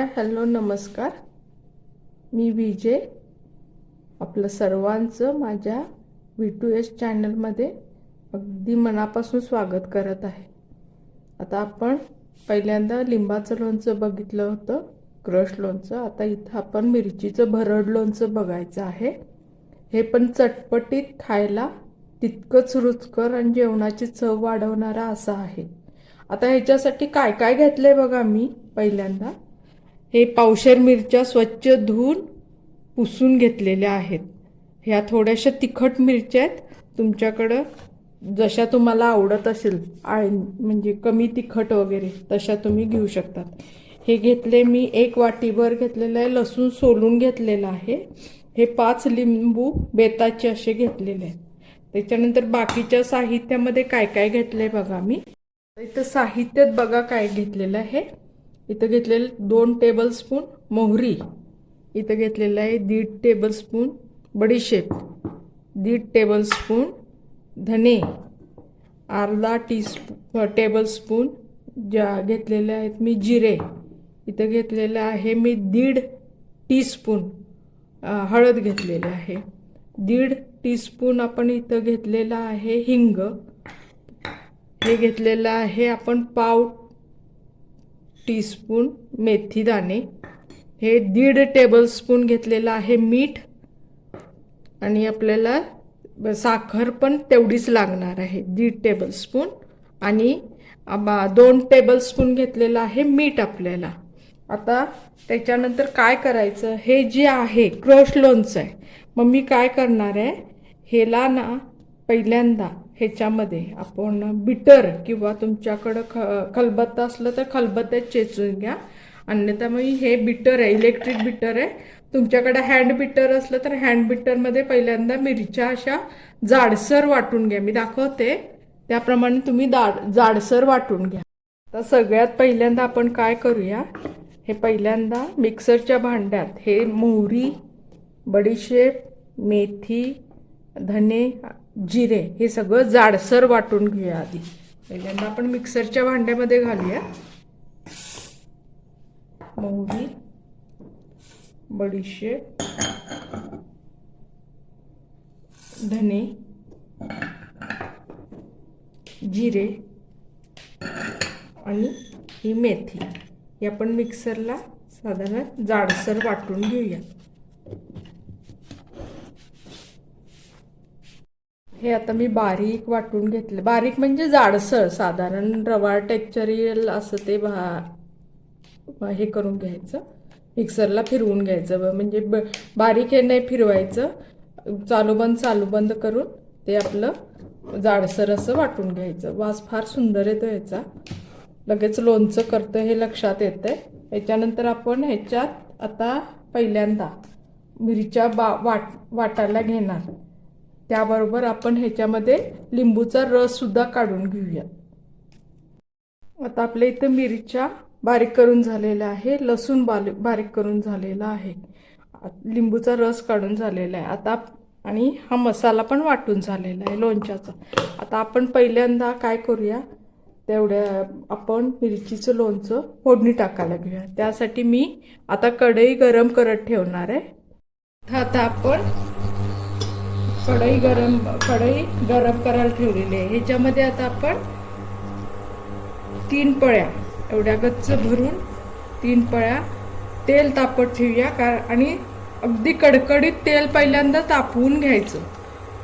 Hi hello नमस्कार. मी विजय. आपलं सर्वांचं माझ्या व्ही टू एस चॅनलमध्ये अगदी मनापासून स्वागत करत आहे. आता आपण पहिल्यांदा लिंबाचं लोणचं बघितलं होतं क्रश लोणचं. आता इथं आपण मिरचीचं भरड लोणचं बघायचं आहे. हे पण चटपटीत खायला तितकंच रुचकर आणि जेवणाची चव वाढवणारा असं आहे. आता ह्याच्यासाठी काय काय घेतलं आहे बघा मी पहिल्यांदा. हे पावशेर मिरच्या स्वच्छ धुवून पुसून घेतलेल्या आहेत. ह्या थोड्याशा तिखट मिरच्या आहेत. तुमच्याकडं जशा तुम्हाला आवडत असेल आळ म्हणजे कमी तिखट वगैरे तशा तुम्ही घेऊ शकतात. हे घेतले मी एक वाटीभर घेतलेलं आहे. लसूण सोलून घेतलेलं आहे. हे पाच लिंबू बेताचे असे घेतलेले आहेत. त्याच्यानंतर बाकीच्या साहित्यामध्ये काय काय घेतलं आहे बघा मी. इथं साहित्यात बघा काय घेतलेलं आहे. इथं घेतलेले दोन टेबलस्पून मोहरी. इथं घेतलेलं आहे दीड टेबलस्पून बडीशेप. दीड टेबलस्पून धने. अर्धा टीस्पू टेबलस्पून ज्या घेतलेल्या आहेत मी जिरे. इथं घेतलेलं आहे मी दीड टीस्पून हळद घेतलेली आहे. दीड टीस्पून आपण इथं घेतलेलं आहे हिंग. हे घेतलेलं आहे आपण पाव टीस्पून मेथी दाणे. हे दीड टेबलस्पून घेतलेलं आहे मीठ. आणि आपल्याला साखर पण तेवढीच लागणार आहे दीड टेबलस्पून. आणि दोन टेबलस्पून घेतलेलं आहे मीठ आपल्याला. आता त्याच्यानंतर काय करायचं? हे जे आहे क्रश लोणचं आहे. मग मी काय करणार आहे? हेला ना पहिल्यांदा ह्याच्यामध्ये आपण बिटर किंवा तुमच्याकडं ख खलबत्ता असलं तर खलबत्त्यात चेचून घ्या. अन्यथा मग हे बिटर आहे इलेक्ट्रिक बिटर आहे. तुमच्याकडे हँड बिटर असलं तर हँड बिटरमध्ये पहिल्यांदा मिरच्या अशा जाडसर वाटून घ्या. मी दाखवते. त्याप्रमाणे तुम्ही दाड जाडसर वाटून घ्या. तर सगळ्यात पहिल्यांदा आपण काय करूया? हे पहिल्यांदा मिक्सरच्या भांड्यात हे मोहरी बडीशेप मेथी धने जिरे हे सगळं जाडसर वाटून घेऊया आधी. पहिल्यांदा आपण मिक्सरच्या भांड्यामध्ये घालूया. मोहरी बडीशेप धने जिरे आणि ही मेथी. ही आपण मिक्सरला साधारण जाडसर वाटून घेऊया. हे आता मी बारीक वाटून घेतले. बारीक म्हणजे जाडसर साधारण रवा टेक्चरियल असं ते भा हे करून घ्यायचं. मिक्सरला फिरवून घ्यायचं. म्हणजे ब बारीक हे नाही फिरवायचं. चालू बंद चालू बंद करून ते आपलं जाडसर असं वाटून घ्यायचं. वास फार सुंदर येतो ह्याचा लगेच लोणचं करतं हे लक्षात येतं आहे याच्यानंतर आपण ह्याच्यात आता पहिल्यांदा मिरच्या बा वाट वाटायला घेणार. त्याबरोबर आपण ह्याच्यामध्ये लिंबूचा रससुद्धा काढून घेऊया. आता आपल्या इथं मिरच्या बारीक करून झालेल्या आहे लसूण बारी बारीक करून झालेला आहे. लिंबूचा रस काढून झालेला आहे. आता आणि हा मसाला पण वाटून झालेला आहे लोणच्याचा. आता आपण पहिल्यांदा काय करूया? तेवढ्या आपण मिरचीचं लोणचं फोडणी टाकायला घेऊया. त्यासाठी मी आता कढई गरम करत ठेवणार आहे. आता आपण कढई गरम कढई गरम करायला ठेवलेली आहे. ह्याच्यामध्ये आता आपण तीन पळ्या एवढ्या गच्च भरून तीन पळ्या तेल तापत ठेवूया. का आणि अगदी कडकडीत तेल पहिल्यांदा तापवून घ्यायचं.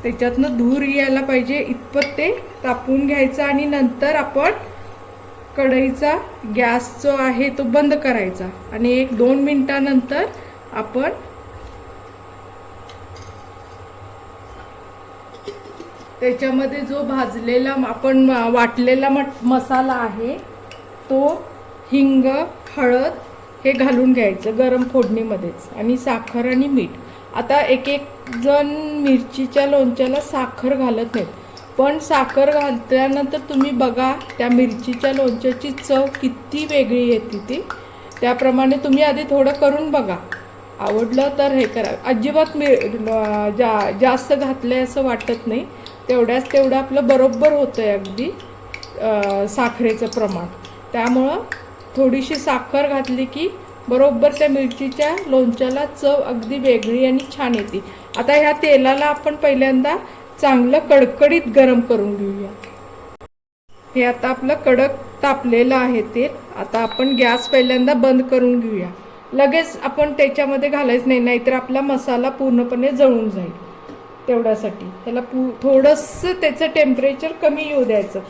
त्याच्यातनं धूर यायला पाहिजे इतपत ते तापवून घ्यायचं आणि नंतर आपण कढईचा गॅस जो आहे तो बंद करायचा. आणि एक दोन मिनटानंतर आपण त्याच्यामध्ये जो भाजलेला आपण वाटलेला मट मसाला आहे तो हिंग हळद हे घालून घ्यायचं गरम फोडणीमध्येच आणि साखर आणि मीठ. आता एक एक जण मिरचीच्या लोणच्याला साखर घालत नाहीत. पण साखर घालल्यानंतर तुम्ही बघा त्या मिरचीच्या लोणच्याची चव किती वेगळी येते ती. त्याप्रमाणे तुम्ही आधी थोडं करून बघा. आवडलं तर हे करा. अजिबात मी जा जास्त घातलं असं वाटत नाही. तेवढ्याच तेवढं आपलं बरोबर होतं आहे अगदी साखरेचं प्रमाण. त्यामुळं थोडीशी साखर घातली की बरोबर त्या मिरचीच्या लोणच्याला चव अगदी वेगळी आणि छान येते. आता ह्या तेलाला आपण पहिल्यांदा चांगलं कडकडीत गरम करून घेऊया. हे आता आपलं कडक तापलेलं आहे तेल. आता आपण गॅस पहिल्यांदा बंद करून घेऊया. लगेच आपण त्याच्यामध्ये घालायचं नाही नाहीतर आपला मसाला पूर्णपणे जळून जाईल. तेवढ्यासाठी. त्याला पू थोडंसं त्याचं टेम्परेचर कमी येऊ द्यायचं.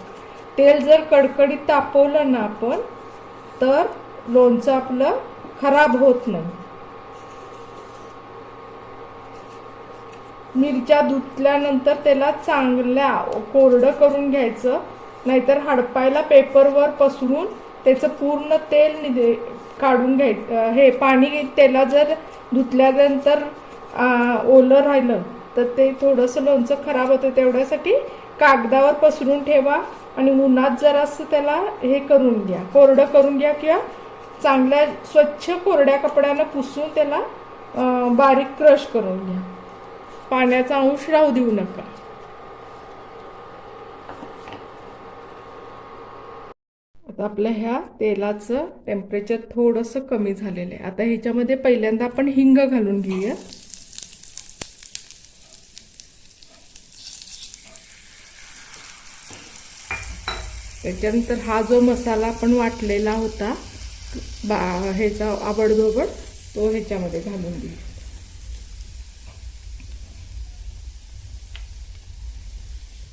तेल जर कडकडीत तापवलं ना आपण तर लोणचं आपलं खराब होत नाही. मिरच्या धुतल्यानंतर त्याला चांगल्या कोरडं करून घ्यायचं नाहीतर हडपायला पेपरवर पसरून त्याचं पूर्ण तेल निघे काढून घ्यायचं हे पाणी त्याला जर धुतल्यानंतर ओलं राहिलं तर ते थोडंसं लोणचं खराब होतं तेवढ्यासाठी कागदावर पसरून ठेवा आणि उन्हात जरासं त्याला हे करून घ्या कोरडं करून घ्या किंवा चांगल्या स्वच्छ कोरड्या कपड्यानं पुसून त्याला बारीक क्रश करून घ्या. पाण्याचा अंश राहू देऊ नका. आता आपल्या ह्या तेलाचं टेम्परेचर थोडंसं कमी झालेलं आहे. आता ह्याच्यामध्ये पहिल्यांदा आपण हिंग घालून घेऊया. त्याच्यानंतर हा जो मसाला आपण वाटलेला होता बा ह्याचा आवडधोबड तो ह्याच्यामध्ये घालून देऊ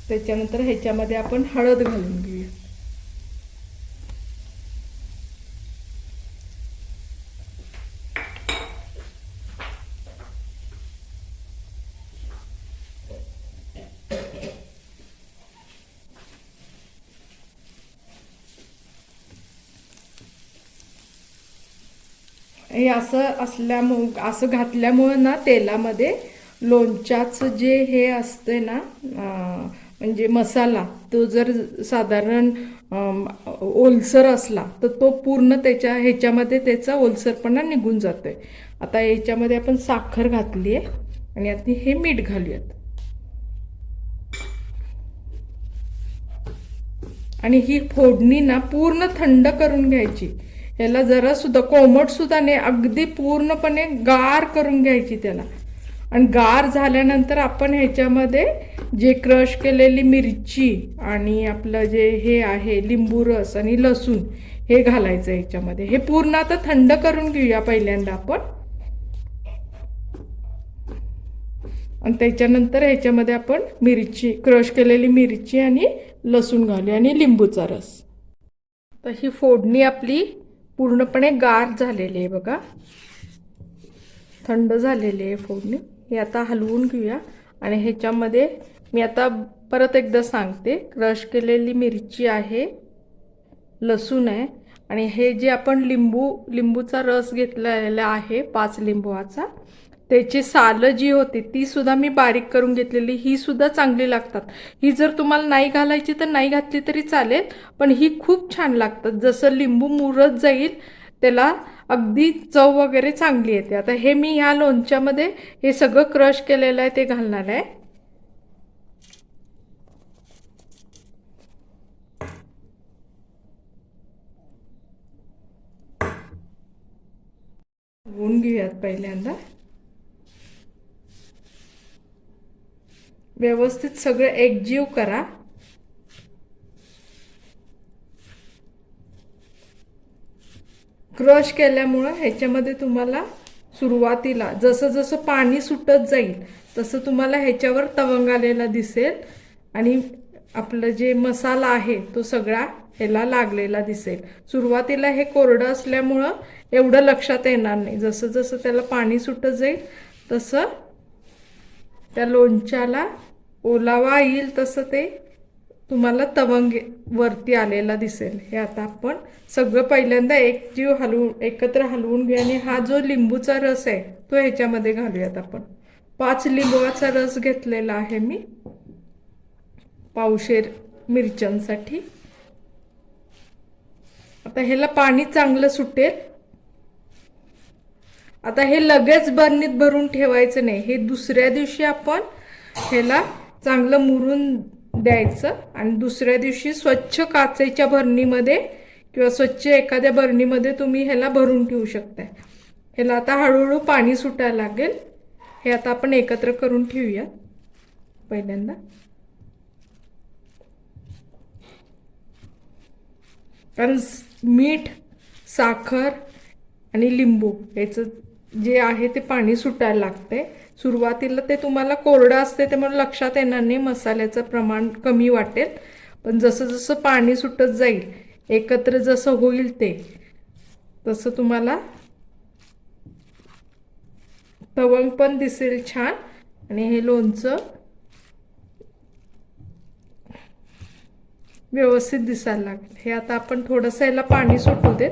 त्याच्यानंतर ह्याच्यामध्ये आपण हळद घालून घेऊ. हे असं असल्यामुळं असं घातल्यामुळं ना तेलामध्ये लोणच्याचं जे हे असते ना म्हणजे मसाला तो जर साधारण ओलसर असला तर तो पूर्ण त्याच्या ह्याच्यामध्ये त्याचा ओलसरपणा निघून जातोय. आता ह्याच्यामध्ये आपण साखर घातली आहे आणि आता हे मीठ घालूयात. आणि ही फोडणी ना पूर्ण थंड करून घ्यायची. ह्याला जरा सुद्धा कोमट सुद्धा नाही अगदी पूर्णपणे गार करून घ्यायची त्याला. आणि गार झाल्यानंतर आपण ह्याच्यामध्ये जे क्रश केलेली मिरची आणि आपलं जे हे आहे लिंबू रस आणि लसूण हे घालायचं ह्याच्यामध्ये. हे पूर्ण आता थंड करून घेऊया पहिल्यांदा आपण. आणि त्याच्यानंतर ह्याच्यामध्ये आपण मिरची क्रश केलेली मिरची आणि लसूण घालूया आणि लिंबूचा रस. तर ही फोडणी आपली पूर्णपणे गार झालेली आहे बघा. थंड झालेली आहे फोडणी. हे आता हलवून घेऊया. आणि ह्याच्यामध्ये मी आता परत एकदा सांगते. क्रश केलेली मिरची आहे. लसूण आहे. आणि हे जे आपण लिंबू लिंबूचा रस घेतलेला आहे पाच लिंबूचा त्याची सालं जी होती ती सुद्धा मी बारीक करून घेतलेली. ही सुद्धा चांगली लागतात. ही जर तुम्हाला नाही घालायची तर नाही घातली तरी चालेल पण ही खूप छान लागतात. जसं लिंबू मुरत जाईल त्याला अगदी चव वगैरे चांगली येते. आता हे मी ह्या लोणच्यामध्ये हे सगळं क्रश केलेलं आहे ते घालणार आहे. घेऊयात पहिल्यांदा. व्यवस्थित सगळं एकजीव करा. क्रश केल्यामुळं ह्याच्यामध्ये तुम्हाला सुरुवातीला जसं जसं पाणी सुटत जाईल तसं तुम्हाला ह्याच्यावर तवंग आलेला दिसेल आणि आपलं जे मसाला आहे तो सगळा ह्याला लागलेला दिसेल. सुरुवातीला हे कोरडं असल्यामुळं एवढं लक्षात येणार नाही. जसं जसं त्याला पाणी सुटत जाईल तसं त्या लोणच्याला ओलावा येईल तसं ते तुम्हाला तवंग वरती आलेला दिसेल. हे आता आपण सगळं पहिल्यांदा एक जीव हलवून एकत्र हलवून घ्या आणि हा जो लिंबूचा रस आहे तो ह्याच्यामध्ये घालूयात आपण. पाच लिंबूचा रस घेतलेला आहे मी. पावशेर मिरच्यांसाठी. आता ह्याला पाणी चांगलं सुटेल. आता हे लगेच बरणीत भरून ठेवायचं नाही. हे दुसऱ्या दिवशी आपण ह्याला चांगलं मुरून द्यायचं आणि दुसऱ्या दिवशी स्वच्छ काचेच्या भरणीमध्ये किंवा स्वच्छ एखाद्या बरणीमध्ये तुम्ही ह्याला भरून ठेवू शकता ह्याला आता हळूहळू पाणी सुटायला लागेल. हे आता आपण एकत्र करून ठेवूया पहिल्यांदा. कारण मीठ साखर आणि लिंबू याचं जे आहे ते पाणी सुटायला लागते सुरुवातीला ते तुम्हाला कोरडं असते त्यामुळे लक्षात येणार नाही मसाल्याचं प्रमाण कमी वाटेल. पण जसं जसं पाणी सुटत जाईल एकत्र जसं होईल ते तसं तुम्हाला तवंग पण दिसेल छान. आणि हे लोणचं व्यवस्थित दिसायला लागेल. हे आता आपण थोडंसं याला पाणी सुटू देत.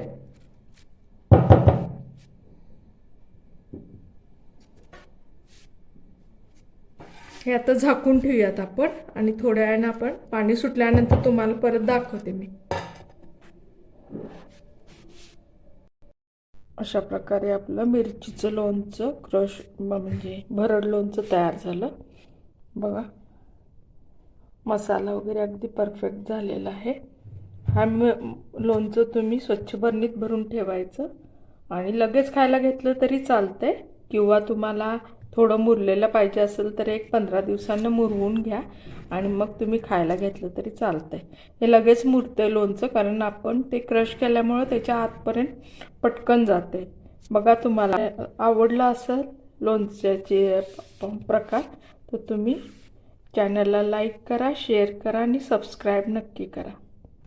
हे आता झाकून ठेवूयात आपण आणि थोड्या वेळानं आपण पाणी सुटल्यानंतर तुम्हाला परत दाखवते मी. अशा प्रकारे आपलं मिरचीचं लोणचं क्रश म्हणजे भरड लोणचं तयार झालं. बघा मसाला वगैरे अगदी परफेक्ट झालेला आहे. हा लोणचं तुम्ही स्वच्छ बरणीत भरून ठेवायचं आणि लगेच खायला घेतलं तरी चालतंय. किंवा तुम्हाला थोडं मुरलेलं पाहिजे असेल तर एक पंधरा दिवसांना मुरवून घ्या आणि मग तुम्ही खायला घेतलं तरी चालतं आहे हे लगेच मुरतं आहे लोणचं कारण आपण ते क्रश केल्यामुळं त्याच्या आतपर्यंत पटकन जाते. बघा तुम्हाला आवडलं असेल लोणच्याचे प्रकार तर तुम्ही चॅनलला लाईक करा शेअर करा आणि सबस्क्राईब नक्की करा.